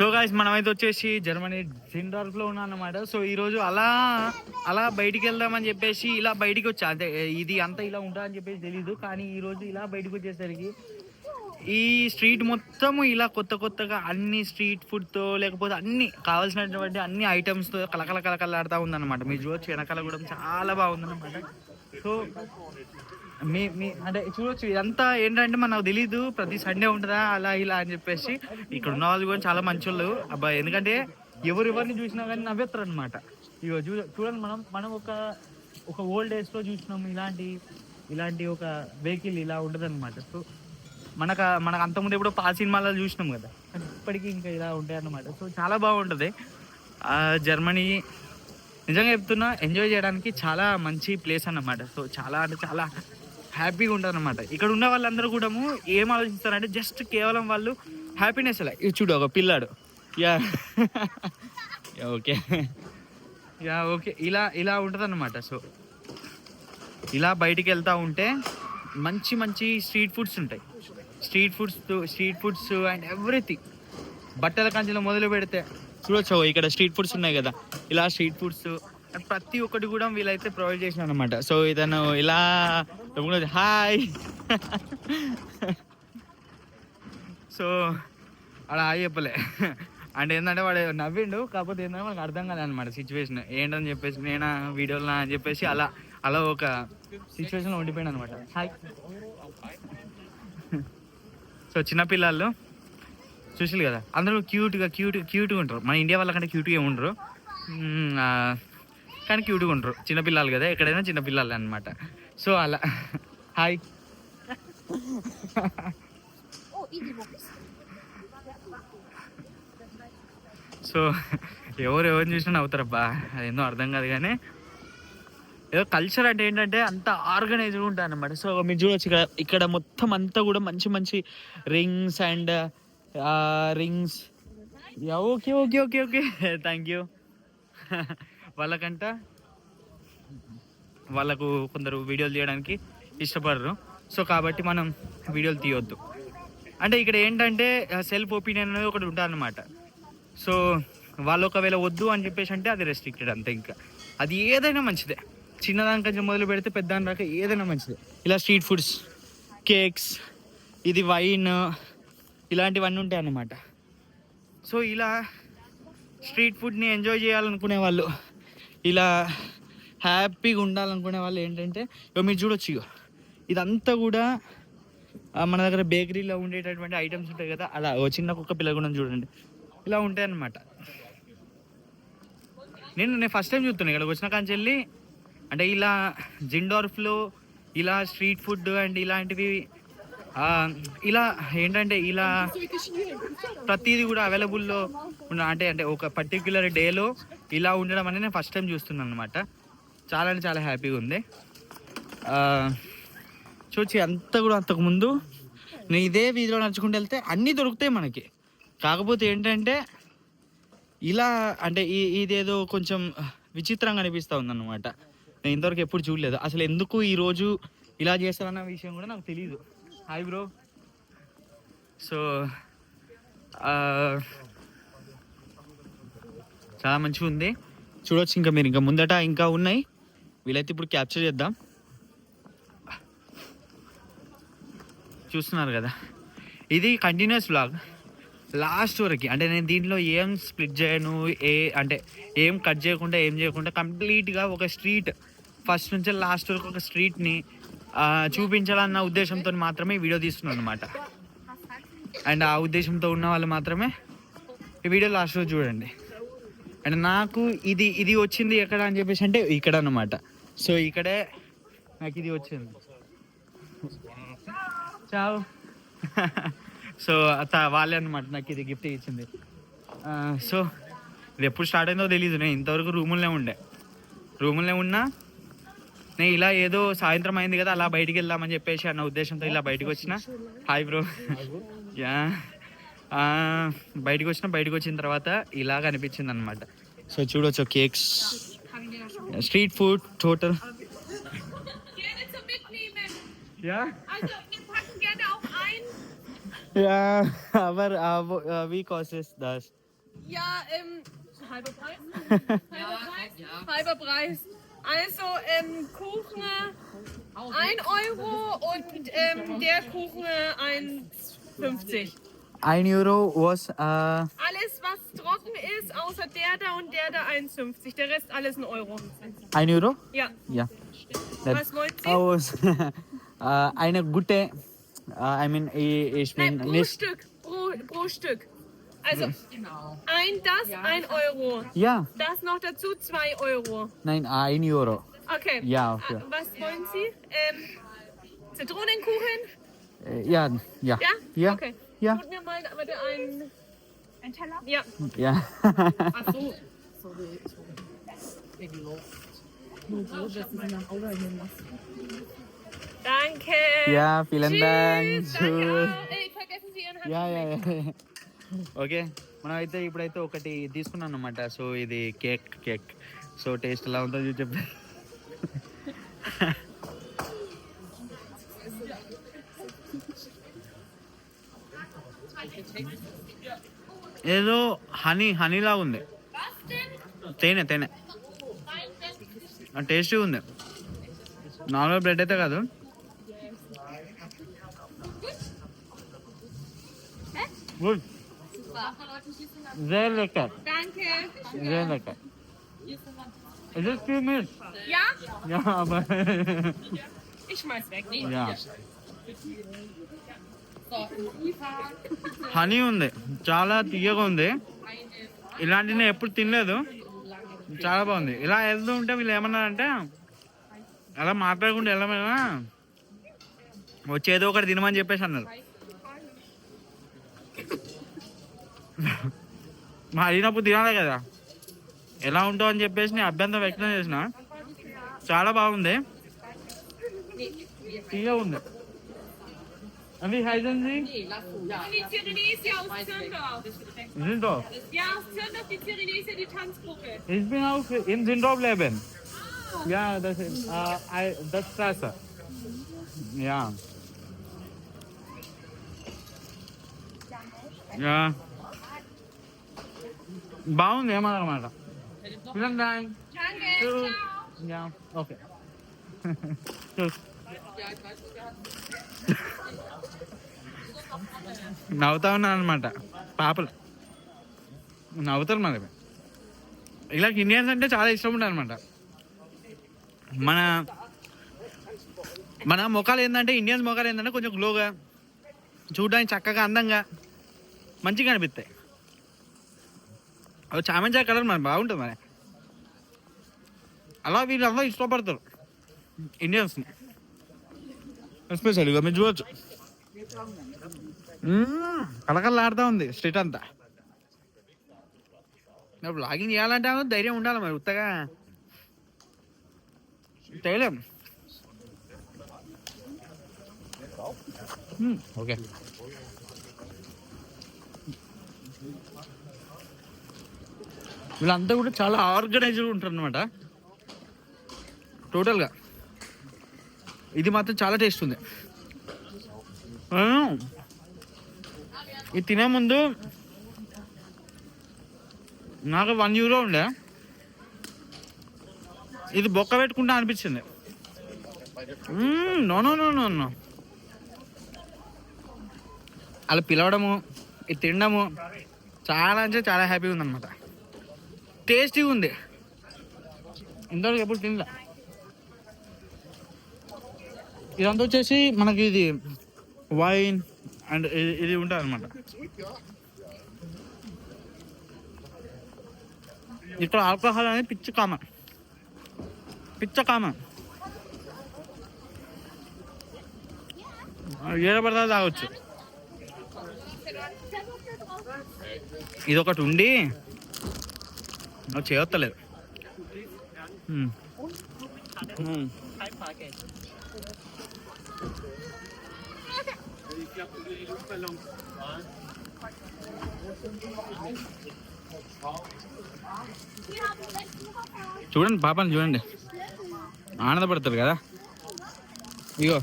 So guys మనమైతే వచ్చేసి Germany జిండార్ఫ్లో ఉన్నాం అన్నమాట. సో ఈ రోజు అలా అలా బయటికి వెళ్దామని చెప్పేసి ఇలా బయటికి వచ్చా. అంటే ఇది అంతా ఇలా ఉంటా అని చెప్పేసి తెలీదు కానీ ఈ రోజు ఇలా బయటికి వచ్చేసరికి ఈ స్ట్రీట్ మొత్తము ఇలా కొత్త కొత్తగా అన్ని స్ట్రీట్ ఫుడ్తో లేకపోతే అన్ని కావాల్సినటువంటి అన్ని ఐటమ్స్తో కలకల కలకలాడుతూ ఉందన్నమాట. మీరు చూడొచ్చు వెనకాల కూడా చాలా బాగుందన్నమాట. సో మీ మీ అంటే చూడొచ్చు ఇదంతా ఏంటంటే మనకు తెలీదు ప్రతి సండే ఉంటుందా అలా ఇలా అని చెప్పేసి. ఇక్కడ ఉన్న వాళ్ళు కూడా చాలా మంచి వాళ్ళు అబ్బా ఎందుకంటే ఎవరు ఎవరిని చూసినా కానీ నవ్వేస్తారు అనమాట ఇగో చూ చూడండి మనం మనం ఒక ఒక ఓల్డ్ ఏజ్లో చూసినాం ఇలాంటి ఇలాంటి ఒక వెహికల్ ఇలా ఉంటుంది అనమాట సో మనకు మనకు అంతకుముందు ఎప్పుడో పాత సినిమాలో చూసినాం కదా. ఇప్పటికీ ఇంకా ఇలా ఉంటాయి అన్నమాట సో చాలా బాగుంటుంది. జర్మనీ నిజంగా చెప్తున్నా ఎంజాయ్ చేయడానికి చాలా మంచి ప్లేస్ అన్నమాట. సో చాలా అంటే చాలా హ్యాపీగా ఉంటారు అనమాట ఇక్కడ ఉన్న వాళ్ళందరూ కూడా ఏం ఆలోచిస్తారంటే జస్ట్ కేవలం వాళ్ళు హ్యాపీనెస్ ఇలా ఇది చూడు ఒక పిల్లాడు. Yeah. Yeah okay. Yeah okay. ఇలా ఇలా ఉంటుంది అనమాట సో ఇలా బయటికి వెళ్తూ ఉంటే మంచి మంచి స్ట్రీట్ ఫుడ్స్ ఉంటాయి. Street foods street foods and everything బట్టల కంచెలో మొదలు పెడితే చూడొచ్చు ఇక్కడ స్ట్రీట్ ఫుడ్స్ ఉన్నాయి కదా. ఇలా స్ట్రీట్ ఫుడ్స్ ప్రతి ఒక్కటి కూడా వీళ్ళైతే ప్రొవైడ్ చేసిన అనమాట సో ఇతను ఇలా హాయ్ సో అలా హాయ్ చెప్పలే. అంటే ఏంటంటే వాడు నవ్విండు కాకపోతే ఏంటంటే మనకు అర్థం కాదనమాట సిచ్యువేషన్ ఏంటని చెప్పేసి నేను వీడియోలో అని చెప్పేసి అలా అలా ఒక సిచ్యువేషన్లో ఉండిపోయాను అనమాట హాయ్ సో చిన్నపిల్లలు చూసారు కదా? అందరూ క్యూట్గా క్యూట్ క్యూట్గా ఉంటారు మన ఇండియా వాళ్ళకంటే క్యూట్గా ఉండరు కానీ క్యూట్గా ఉంటారు చిన్నపిల్లలు కదా? ఎక్కడైనా చిన్నపిల్లలు అనమాట సో అలా. Hi Oh. సో ఎవరు ఎవరిని చూసినా నవ్వుతారబ్బా. అదేందో అర్థం కాదు కానీ. ఏదో కల్చర్ అంటే ఏంటంటే అంత ఆర్గనైజ్డ్ ఉంటుంది అనమాట సో మీరు చూడొచ్చు ఇక్కడ ఇక్కడ మొత్తం అంతా కూడా మంచి మంచి rings and rings okay okay okay okay. Thank you వాళ్ళకంట వాళ్ళకు కొందరు వీడియోలు తీయడానికి ఇష్టపడరు. సో కాబట్టి మనం వీడియోలు తీయొద్దు. అంటే ఇక్కడ ఏంటంటే సెల్ఫ్ ఒపీనియన్ అనేది ఒకటి ఉంటుంది సో వాళ్ళు ఒకవేళ వద్దు అని చెప్పేసి అంటే అది రెస్ట్రిక్టెడ్ అంతే ఇంకా. అది ఏదైనా మంచిదే. చిన్నదాని కొంచెం మొదలు పెడితే పెద్దదాని దాకా ఏదైనా మంచిదే. ఇలా స్ట్రీట్ ఫుడ్స్ కేక్స్ ఇది వైన్ ఇలాంటివన్నీ ఉంటాయి అన్నమాట సో ఇలా స్ట్రీట్ ఫుడ్ని ఎంజాయ్ చేయాలనుకునే వాళ్ళు ఇలా హ్యాపీగా ఉండాలనుకునే వాళ్ళు ఏంటంటే ఇక మీరు చూడొచ్చు ఇగో ఇదంతా కూడా మన దగ్గర బేకరీలో ఉండేటటువంటి ఐటమ్స్ ఉంటాయి కదా అలా ఓ చిన్న కుక్క పిల్ల కూడా చూడండి ఇలా ఉంటాయి అన్నమాట నేను నేను ఫస్ట్ టైం చూస్తున్నాను ఇక్కడ వచ్చిన కాంచి వెళ్ళి అంటే ఇలా జిండార్ఫ్లో ఇలా స్ట్రీట్ ఫుడ్ అండ్ ఇలాంటివి ఇలా ఏంటంటే ఇలా ప్రతిదీ కూడా అవైలబుల్లో ఉన్న అంటే అంటే ఒక పర్టిక్యులర్ డేలో ఇలా ఉండడం అనేది నేను ఫస్ట్ టైం చూస్తున్నాను అనమాట చాలా అంటే చాలా హ్యాపీగా ఉంది. చూచి అంతా కూడా అంతకుముందు నేను ఇదే వీధిలో నడుచుకుంటూ వెళ్తే అన్నీ దొరుకుతాయి మనకి. కాకపోతే ఏంటంటే ఇలా అంటే ఈ ఇదేదో కొంచెం విచిత్రంగా అనిపిస్తూ ఉందన్నమాట. నేను ఇంతవరకు ఎప్పుడు చూడలేదు. అసలు ఎందుకు ఈరోజు ఇలా చేస్తారన్న విషయం కూడా నాకు తెలియదు హాయ్ బ్రో సో చాలా మంచిగా ఉంది. చూడొచ్చు ఇంకా మీరు. ఇంకా ముందట ఇంకా ఉన్నాయి. వీలైతే ఇప్పుడు క్యాప్చర్ చేద్దాం. చూస్తున్నారు కదా. ఇది కంటిన్యూస్ బ్లాగ్ లాస్ట్ వరకు. అంటే నేను దీంట్లో ఏం స్ప్లిట్ చేయను ఏ అంటే ఏం కట్ చేయకుండా ఏం చేయకుండా కంప్లీట్గా ఒక స్ట్రీట్ ఫస్ట్ నుంచి లాస్ట్ వరకు ఒక స్ట్రీట్ని చూపించాలన్న ఉద్దేశంతో మాత్రమే ఈ వీడియో తీస్తున్నాను అనమాట అండ్ ఆ ఉద్దేశంతో ఉన్న వాళ్ళు మాత్రమే ఈ వీడియో లాస్ట్ రోజు చూడండి. అండ్ నాకు ఇది ఇది వచ్చింది ఎక్కడ అని చెప్పేసి అంటే ఇక్కడ అనమాట సో ఇక్కడే నాకు ఇది వచ్చింది. చావు. సో అత వాళ్ళే అనమాట నాకు ఇది గిఫ్ట్ ఇచ్చింది. సో ఇది ఎప్పుడు స్టార్ట్ అయిందో తెలియదు నేను ఇంతవరకు రూములనే ఉండే. రూములనే ఉన్నా నేను ఇలా ఏదో సాయంత్రం అయింది కదా అలా బయటికి వెళ్దామని చెప్పేసి అన్న ఉద్దేశంతో ఇలా బయటకు వచ్చిన హాయ్ బ్రో యా ఆ, బయటకు వచ్చిన బయటకు వచ్చిన తర్వాత ఇలాగ అనిపించింది అనమాట సో చూడొచ్చు cakes street food total. Yeah aber uh, we causes das Ja, ähm, halber Preis? halber Preis? Halber Preis. Also, ähm, Kuchen 1 Euro und ähm, der Kuchen 1,50. ein Euro was uh, Alles, was trocken ist, außer der da und der da 1,50. Der Rest alles ein Euro. ein Euro? Ja. That, Was wollen Sie? oh, was, uh, eine gute, uh, I mean, ich, ich Nein, bin pro nicht, Stück. Pro, pro Stück. Also, ein das, ein Euro. ja, Das noch dazu, zwei Euro. nein, ein Euro. Okay. Ja, okay. Ah, Was wollen Sie? Ähm, Zitronenkuchen? Äh, Ja, ja, Ja? ja, Okay. ja, Tut mir mal bitte ein... Ein Teller? Ja. ja. Ach so. Sorry, ich bin die Luft. Nur so, dass ich nach Auto hier muss. Danke. ja, vielen Dank. Tschüss. Danke auch. Ey, vergessen Sie Ihren Hand. Yeah yeah okay మనం అయితే ఇప్పుడైతే ఒకటి తీసుకున్నాం అనమాట so ఇది cake cake. So taste ఎలా ఉందో చూసి చెప్పి. ఏదో హనీ హనీలా ఉంది. తేనె తేనె. టేస్టీ ఉంది. నార్మల్ బ్రెడ్ అయితే కాదు. Good Sehr lecker. Danke. Sehr lecker. Es ist viel Milch. Ja? Ja, aber. Ich schmeiß weg. ja. Honey ఉంది చాలా తీయగా ఉంది ఇలాంటి నేను ఎప్పుడు తినలేదు చాలా బాగుంది ఇలా వెళ్తూ ఉంటే వీళ్ళు ఏమన్నారంటే అలా మాట్లాడకుండా వెళ్ళమైనా వచ్చి ఏదో ఒకటి తినమని చెప్పేసి అన్నారు మా అడిగినప్పుడు తినాలి కదా ఎలా ఉంటావు అని చెప్పేసి నేను అభ్యంతరం వ్యక్తం చేసిన చాలా బాగుంది తీయ ఉంది అది హైజన్జీ Und die Cyrenese aus Zirndorf. Zindorf. Ja, aus Zirndorf, die Cyrenese, die Tanzgruppe. Ich bin auch in Zindorf leben. Ja, das ist äh, I- das Straße. Ja. Ja. బాగుంది ఏమన్నమాట? ఓకే. నవ్వుతా ఉన్నాను అనమాట పాపలు. నవ్వుతారు మరి. ఇలా ఇండియన్స్ అంటే చాలా ఇష్టం ఉంటుంది అనమాట మన మన ముఖాలు ఏంటంటే ఇండియన్స్ ముఖాలు ఏంటంటే కొంచెం గ్లోగా చూడడానికి చక్కగా అందంగా మంచిగా అనిపిస్తాయి. చామంచా కలర్ మరి బాగుంటుంది మరి. అలా వీళ్ళందరూ ఇష్టపడతారు. ఇండియన్స్ని ఎస్పెషల్గా మీరు చూడొచ్చు. కలకల్లాడుతూ ఉంది స్ట్రీట్ అంతా. బ్లాగింగ్ చేయాలంటే ధైర్యం ఉండాలి మరి ఉత్తగా. చేయలేం. ఓకే. వీళ్ళంతా కూడా చాలా ఆర్గనైజ్డ్ ఉంటారు అనమాట టోటల్గా. ఇది మాత్రం చాలా టేస్ట్ ఉంది. ఇది తినే ముందు నాకు వన్ యూరో ఉండే. ఇది బొక్క పెట్టుకుంటా అనిపించింది. No no no no no. అలా పిలవడము ఇది తినడము చాలా అంటే చాలా హ్యాపీగా ఉందన్నమాట. టేస్టీగా ఉంది. ఇంతవరకు ఎప్పుడు తినలే. ఇదంతా వచ్చేసి మనకి ఇది వైన్ అండ్ ఇది ఉంటుంది అనమాట ఇక్కడ ఆల్కహాల్ అనేది పిచ్చి కామన్ పిచ్చ కామన్ ఏడ పడతా తాగొచ్చు. ఇది ఒకటి ఉండి నాకు చేయొత్తలేదు hmm. hmm. చూడండి పాపని చూడండి. ఆనందపడతారు కదా. ఇగో.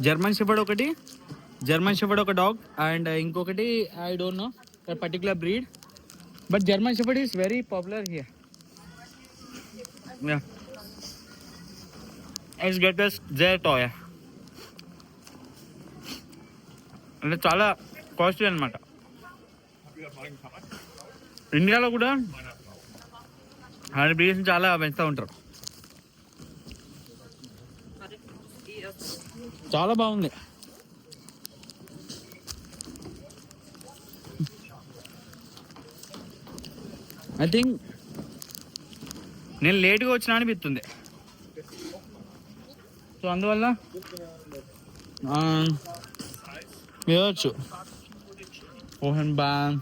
జర్మన్ షెపర్డ్ ఒకటి. జర్మన్ షెఫర్డ్ ఒక డాగ్ అండ్ ఇంకొకటి I don't know particular breed but German shepherd is very popular here yeah it's get us J toy అంటే చాలా కాస్ట్లీ అనమాట ఇండియాలో కూడా హండ్రెడ్ బ్రీడ్స్ చాలా పెంచుతూ ఉంటారు. చాలా బాగుంది. ఐ థింక్ నేను లేట్గా వచ్చినా అనిపిస్తుంది సో అందువల్ల ఆ, వేయవచ్చు ఓహన్ బాన్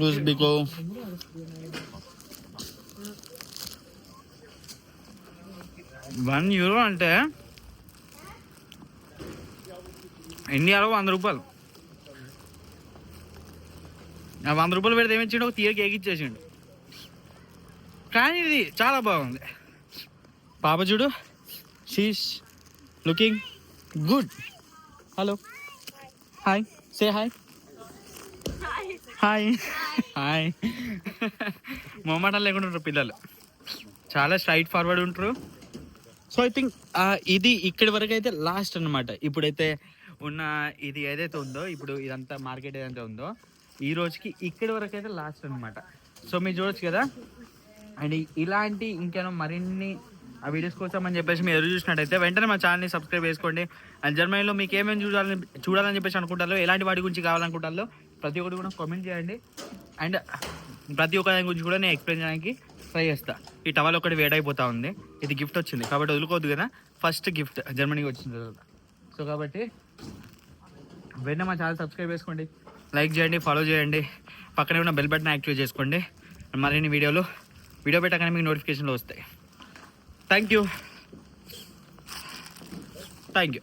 లూస్ బికో వన్ యూరో అంటే ఇండియాలో వంద రూపాయలు. వంద రూపాయలు పెడితే ఏమిచ్చిండు? ఒక తీర కేక్ ఇచ్చేసిండు కానీ ఇది చాలా బాగుంది. పాప చూడు. She's looking good hello hi say hi hi hi మొమ్మటం లేకుండా ఉంటారు పిల్లలు. చాలా స్ట్రైట్ ఫార్వర్డ్ ఉంటారు. సో ఐ థింక్ ఇది ఇక్కడి వరకు అయితే లాస్ట్ అన్నమాట. ఇప్పుడైతే ఉన్న ఇది ఏదైతే ఉందో ఇప్పుడు ఇదంతా మార్కెట్ ఏదైతే ఉందో ఈ రోజుకి ఇక్కడి వరకు అయితే లాస్ట్ అన్నమాట. సో మీరు చూడొచ్చు కదా? అండ్ ఇలాంటి ఇంకేమో మరిన్ని ఆ వీడియోస్ కోసం అని చెప్పేసి మీరు ఎదురు చూసినట్టయితే వెంటనే మా ఛానల్ని సబ్స్క్రైబ్ చేసుకోండి. అండ్ జర్మనీలో మీకు ఏమేమి చూడాలని చూడాలని చెప్పేసి అనుకుంటారో ఎలాంటి వాటి గురించి కావాలనుకుంటారో ప్రతి ఒక్కటి కూడా కామెంట్ చేయండి. అండ్ ప్రతి ఒక్క దాని గురించి కూడా నేను ఎక్స్ప్లెయిన్ చేయడానికి ట్రై చేస్తా. ఈ టవల్ ఒకటి వేడైపోతా ఉంది. ఇది గిఫ్ట్ వచ్చింది. కాబట్టి వదులుకోవద్దు కదా? ఫస్ట్ గిఫ్ట్ జర్మనీకి వచ్చిన తర్వాత. సో కాబట్టి వెంటనే మా ఛానల్ సబ్స్క్రైబ్ చేసుకోండి. లైక్ చేయండి ఫాలో చేయండి. పక్కనే ఉన్న బెల్ బటన్ యాక్టివేట్ చేసుకోండి. మరిన్ని వీడియోలు వీడియో పెట్టగానే మీకు నోటిఫికేషన్లు వస్తాయి. Thank you thank you